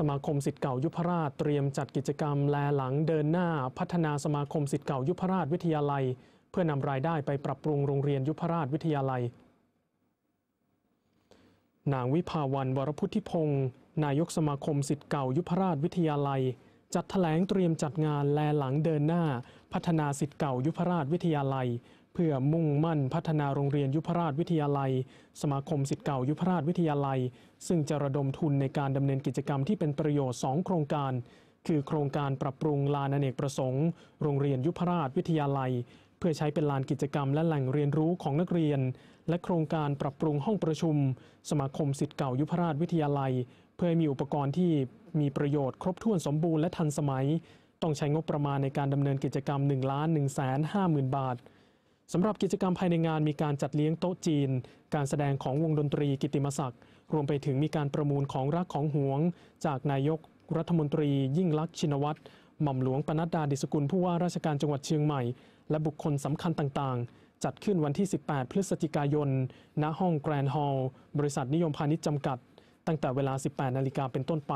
สมาคมสิทธิ์เก่ายุพราชเตรียมจัดกิจกรรมแลหลังเดินหน้า พัฒนาสมาคมสิทธิ์เก่ายุพราชวิทยาลัย เพื่อนำรายได้ไปปรับปรุงโรงเรียนยุพราชวิทยาลัย นางวิภาวันวรพุทธิพงศ์นายกสมาคมสิทธิ์เก่ายุพราชวิทยาลัย จัดแถลงเตรียมจัดงานแลหลังเดินหน้า พัฒนาสิทธิ์เก่ายุพราชวิทยาลัย พื่อมุ่งมั่นพัฒนาโรงเรียนยุพราชวิทยาลัย สมาคมสิทธิ์เก่ายุพราชวิทยาลัย ซึ่งจะระดมทุนในการดำเนินกิจกรรมที่เป็นประโยชน์ 2 โครงการ คือโครงการปรับปรุงลานอเนกประสงค์ โรงเรียนยุพราชวิทยาลัย เพื่อใช้เป็นลานกิจกรรมและแหล่งเรียนรู้ของนักเรียน และโครงการปรับปรุงห้องประชุม สมาคมสิทธิ์เก่ายุพราชวิทยาลัย เพื่อให้มีอุปกรณ์ที่มีประโยชน์ครบถ้วนสมบูรณ์และทันสมัย ต้องใช้งบประมาณในการดำเนินกิจกรรม1ล้าน1 5 0 0 0 0 บาท สำหรับกิจกรรมภายในงานมีการจัดเลี้ยงโต๊ะจีน การแสดงของวงดนตรีกิติมศักดิ์ รวมไปถึงมีการประมูลของรักของหวง จากนายกรัฐมนตรียิ่งลักษณ์ชินวัตรหม่อมหลวงปนัดดาดิสกุลผู้ว่าราชการจังหวัดเชียงใหม่ และบุคคลสำคัญต่างๆ จัดขึ้นวันที่ 18 พฤศจิกายน ณ ห้องแกรนด์ฮอลล์ บริษัทนิยมพาณิชย์จำกัด ตั้งแต่เวลา 18 นาฬิกาเป็นต้นไป